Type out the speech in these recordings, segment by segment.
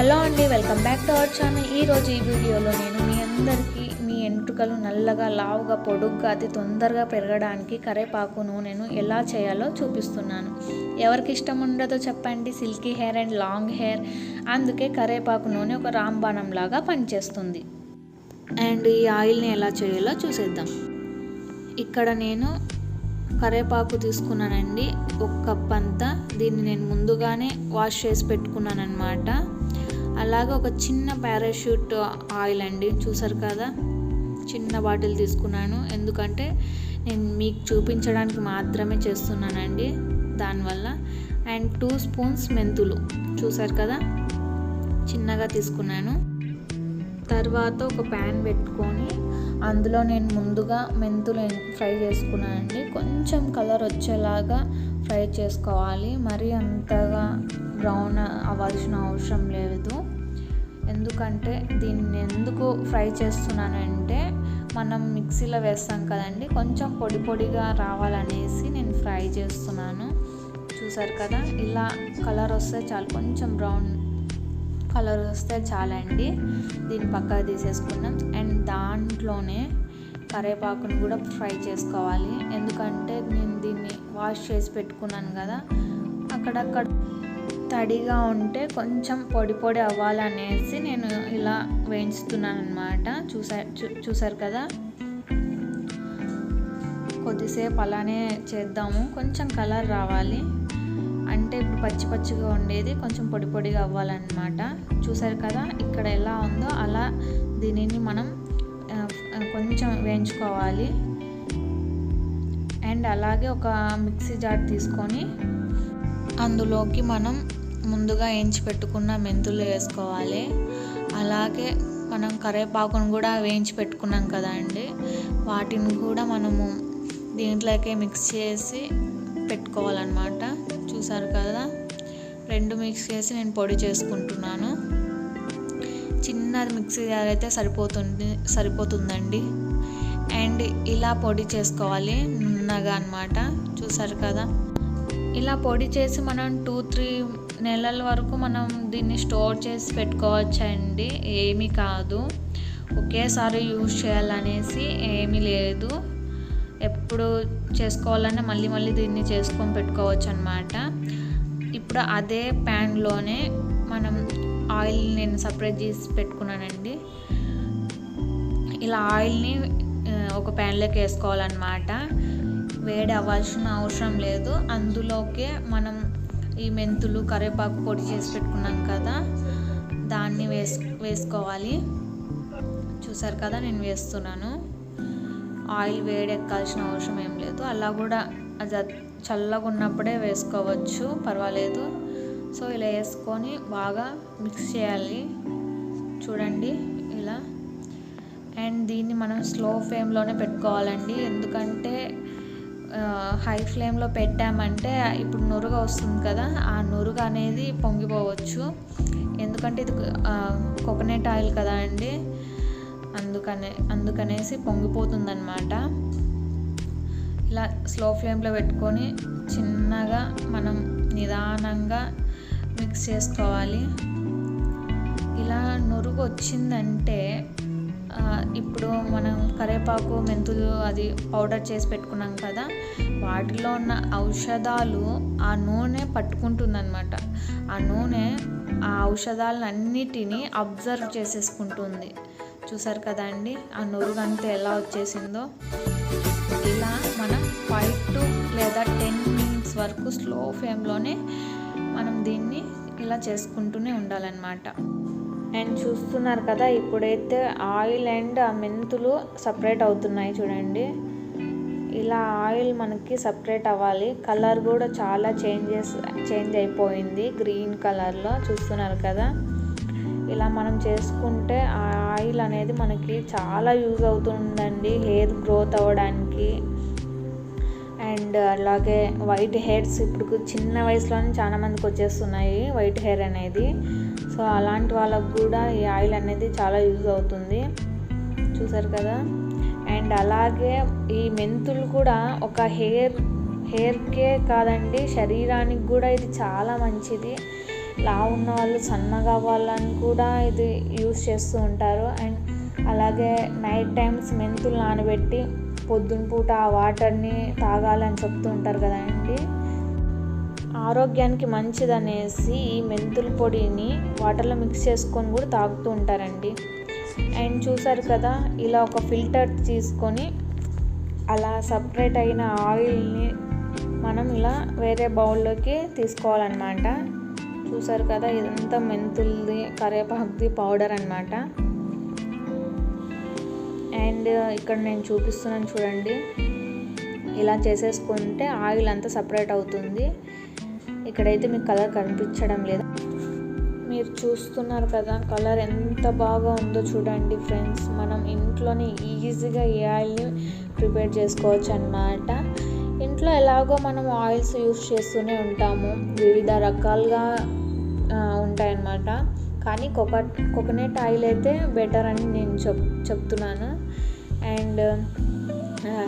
Hello అండి welcome back to our channel. ఈరోజు ఈ వీడియోలో నేను మీ అందరికీ మీ ఎంట్రుకలు నల్లగా లావుగా పొడుగ్గా అతి తొందరగా పెరగడానికి కరేపాకు నూనెను ఎలా చేయాలో చూపిస్తున్నాను. ఎవరికి ఇష్టం ఉండదో చెప్పండి. Silky hair and long hair. అందుకే కరేపాకు నూనె ఒక రాంబాణం లాగా పనిచేస్తుంది. అండ్ ఈ ఆయిల్ని ఎలా చేయాలో చూసేద్దాం. ఇక్కడ నేను కరేపాకు తీసుకున్నానండి. ఒక కప్ అంతా. దీన్ని నేను ముందుగానే వాష్ చేసి పెట్టుకున్నాను అనమాట అలాగే ఒక చిన్న పారాషూట్ ఆయిల్ అండి. చూసారు కదా? చిన్న బాటిల్ తీసుకున్నాను. ఎందుకంటే నేను మీకు చూపించడానికి మాత్రమే చేస్తున్నానండి దానివల్ల. అండ్ టూ స్పూన్స్ మెంతులు. చూసారు కదా? చిన్నగా తీసుకున్నాను. తర్వాత ఒక ప్యాన్ పెట్టుకొని అందులో నేను ముందుగా మెంతులు ఫ్రై చేసుకున్నానండి. కొంచెం కలర్ వచ్చేలాగా ఫ్రై చేసుకోవాలి. మరీ అంతగా బ్రౌన్ అవ్వాల్సిన అవసరం లేదు. ఎందుకంటే దీన్ని ఎందుకు ఫ్రై చేస్తున్నానంటే మనం మిక్సీలో వేస్తాం కదండి కొంచెం పొడి పొడిగా రావాలనేసి నేను ఫ్రై చేస్తున్నాను. చూసారు కదా ఇలా కలర్ వస్తే చాలు కొంచెం బ్రౌన్ కలర్ వస్తే చాలండి. దీన్ని పక్కకు తీసేసుకున్నాం. అండ్ దాంట్లోనే కరేపాకును కూడా ఫ్రై చేసుకోవాలి. ఎందుకంటే నేను దీన్ని వాష్ చేసి పెట్టుకున్నాను కదా అక్కడక్కడ తడిగా ఉంటే కొంచెం పొడి పొడి అవ్వాలనేసి నేను ఇలా వేయించుతున్నాను అనమాట చూసా చూసారు కదా? కొద్దిసేపు అలానే చేద్దాము. కొంచెం కలర్ రావాలి. అంటే ఇప్పుడు పచ్చి పచ్చిగా ఉండేది కొంచెం పొడి పొడిగా అవ్వాలన్నమాట. చూసారు కదా? ఇక్కడ ఎలా ఉందో అలా దీనిని మనం కొంచెం వేయించుకోవాలి. అండ్ అలాగే ఒక మిక్సీ జార్ తీసుకొని అందులోకి మనం ముందుగా వేయించి పెట్టుకున్న మెంతులు వేసుకోవాలి. అలాగే మనం కరివేపాకును కూడా వేయించి పెట్టుకున్నాం కదా అండి. వాటిని కూడా మనము దీంట్లోకే మిక్స్ చేసి పెట్టుకోవాలన్నమాట. చూసారు కదా? రెండు మిక్స్ చేసి నేను పొడి చేసుకుంటున్నాను. చిన్నది మిక్సీ జార్ అయితే సరిపోతుంది సరిపోతుందండి. అండ్ ఇలా పొడి చేసుకోవాలి నున్నగా అనమాట చూసారు కదా? ఇలా పొడి చేసి మనం టూ త్రీ నెలల వరకు మనం దీన్ని స్టోర్ చేసి పెట్టుకోవచ్చండి. ఏమీ కాదు. ఒకేసారి యూజ్ చేయాలనేసి ఏమీ లేదు. ఎప్పుడు చేసుకోవాలన్నా మళ్ళీ మళ్ళీ దీన్ని చేసుకొని పెట్టుకోవచ్చు అనమాట ఇప్పుడు అదే ప్యాన్లోనే మనం ఆయిల్ నేను సపరేట్ చేసి పెట్టుకున్నానండి. ఇలా ఆయిల్ని ఒక ప్యాన్లోకి వేసుకోవాలన్నమాట. వేడి అవ్వాల్సిన అవసరం లేదు. అందులోకే మనం ఈ మెంతులు కరివేపాకు పొడి చేసి పెట్టుకున్నాం కదా దాన్ని వేసు వేసుకోవాలి. చూసారు కదా నేను వేస్తున్నాను. ఆయిల్ వేడి ఎక్కాల్సిన అవసరం ఏం లేదు. అలా కూడా అది చల్లగా ఉన్నప్పుడే వేసుకోవచ్చు పర్వాలేదు. సో ఇలా వేసుకొని బాగా మిక్స్ చేయాలి. చూడండి ఇలా. అండ్ దీన్ని మనం స్లో ఫ్లేమ్లోనే పెట్టుకోవాలండి. ఎందుకంటే హై ఫ్లేమ్లో పెట్టామంటే ఇప్పుడు నురుగ వస్తుంది కదా ఆ నురుగ అనేది పొంగిపోవచ్చు. ఎందుకంటే ఇది కోకోనట్ ఆయిల్ కదా అండి. అందుకనే అందుకనేసి పొంగిపోతుందన్నమాట. ఇలా స్లో ఫ్లేమ్లో పెట్టుకొని చిన్నగా మనం నిదానంగా మిక్స్ చేసుకోవాలి. ఇలా నురుగు వచ్చిందంటే ఇప్పుడు మనం కరివేపాకు మెంతులు అది పౌడర్ చేసి పెట్టుకున్నాం కదా వాటిలో ఉన్న ఔషధాలు ఆ నూనె పట్టుకుంటుందన్నమాట. ఆ నూనె ఆ ఔషధాలను అన్నిటినీ అబ్జర్వ్ చేసేసుకుంటుంది. చూసారు కదా అండి ఆ నురుగంతా ఎలా వచ్చేసిందో? ఇలా మనం ఫైవ్ టు లేదా టెన్ మినిట్స్ వరకు స్లో ఫ్లేమ్లోనే మనం దీన్ని ఇలా చేసుకుంటూనే ఉండాలన్నమాట. అండ్ చూస్తున్నారు కదా ఇప్పుడైతే ఆయిల్ అండ్ ఆ మెంతులు సపరేట్ అవుతున్నాయి చూడండి. ఇలా ఆయిల్ మనకి సపరేట్ అవ్వాలి. కలర్ కూడా చాలా చేంజెస్ చేంజ్ అయిపోయింది గ్రీన్ కలర్లో చూస్తున్నారు కదా. ఇలా మనం చేసుకుంటే ఆ ఆయిల్ అనేది మనకి చాలా యూజ్ అవుతుందండి. హెయిర్ గ్రోత్ అవ్వడానికి. అండ్ అలాగే వైట్ హెయిర్స్ ఇప్పుడు చిన్న వయసులోనే చాలా మందికి వచ్చేస్తున్నాయి వైట్ హెయిర్ అనేది. సో అలాంటి వాళ్ళకు కూడా ఈ ఆయిల్ అనేది చాలా యూజ్ అవుతుంది. చూసారు కదా? అండ్ అలాగే ఈ మెంతులు కూడా ఒక హెయిర్ హెయిర్కే కాదండి శరీరానికి కూడా ఇది చాలా మంచిది. లావు ఉన్న వాళ్ళు సన్నగా అవ్వాలని కూడా ఇది యూస్ చేస్తూ ఉంటారు. అండ్ అలాగే నైట్ టైమ్స్ మెంతులు నానబెట్టి పొద్దున పూట ఆ వాటర్ని తాగాలని చెప్తూ ఉంటారు కదండి. ఆరోగ్యానికి మంచిదనేసి ఈ మెంతుల పొడిని వాటర్లో మిక్స్ చేసుకొని కూడా తాగుతూ ఉంటారండి. అండ్ చూసారు కదా ఇలా ఒక ఫిల్టర్ తీసుకొని అలా సపరేట్ అయిన ఆయిల్ని మనం ఇలా వేరే బౌల్లోకి తీసుకోవాలన్నమాట. చూసారు కదా ఇదంతా మెంతుల్ది కరివేపాకుది పౌడర్ అనమాట అండ్ ఇక్కడ నేను చూపిస్తున్నాను చూడండి. ఇలా చేసేసుకుంటే ఆయిల్ అంతా సపరేట్ అవుతుంది. ఇక్కడైతే మీకు కలర్ కనిపించడం లేదు. మీరు చూస్తున్నారు కదా కలర్ ఎంత బాగా ఉందో చూడండి ఫ్రెండ్స్. మనం ఇంట్లోనే ఈజీగా ఈ ఆయిల్ని ప్రిపేర్ చేసుకోవచ్చు అనమాట ఇంట్లో ఎలాగో మనం ఆయిల్స్ యూస్ చేస్తూనే ఉంటాము. వివిధ రకాలుగా ఉంటాయన్నమాట. కానీ కోక కోకోనట్ ఆయిల్ అయితే బెటర్ అని నేను చెప్ చెప్తున్నాను. అండ్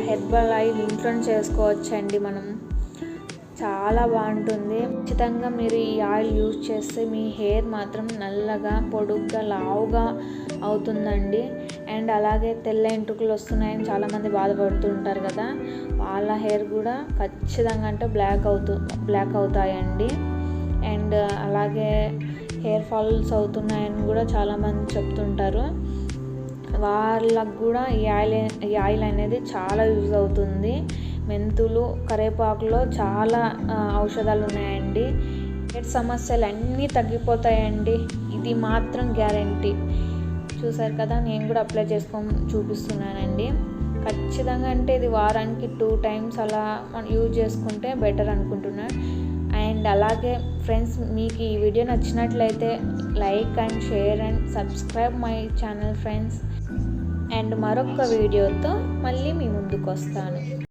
హెర్బల్ ఆయిల్ ఇంట్లోనే చేసుకోవచ్చండి మనం. చాలా బాగుంటుంది. ఖచ్చితంగా మీరు ఈ ఆయిల్ యూజ్ చేస్తే మీ హెయిర్ మాత్రం నల్లగా పొడుగ్గా లావుగా అవుతుందండి. అండ్ అలాగే తెల్ల ఎంట్రుకలు వస్తున్నాయని చాలామంది బాధపడుతుంటారు కదా. వాళ్ళ హెయిర్ కూడా ఖచ్చితంగా అంటే బ్లాక్ అవుతూ బ్లాక్ అవుతాయండి. అండ్ అలాగే హెయిర్ ఫాల్స్ అవుతున్నాయని కూడా చాలామంది చెప్తుంటారు. వాళ్ళకు కూడా ఈ ఆయిల్ ఈ ఆయిల్ అనేది చాలా యూజ్ అవుతుంది. మెంతులు కరేపాకులో చాలా ఔషధాలు ఉన్నాయండి. హెడ్ సమస్యలు అన్నీ తగ్గిపోతాయండి. ఇది మాత్రం గ్యారంటీ. చూసారు కదా నేను కూడా అప్లై చేసుకొని చూపిస్తున్నానండి. ఖచ్చితంగా అంటే ఇది వారానికి టూ టైమ్స్ అలా యూజ్ చేసుకుంటే బెటర్ అనుకుంటున్నాను అండ్ అలాగే ఫ్రెండ్స్ మీకు ఈ వీడియో నచ్చినట్లయితే like and share and subscribe my channel friends. And మరొక వీడియోతో మళ్ళీ మీ ముందుకు వస్తాను.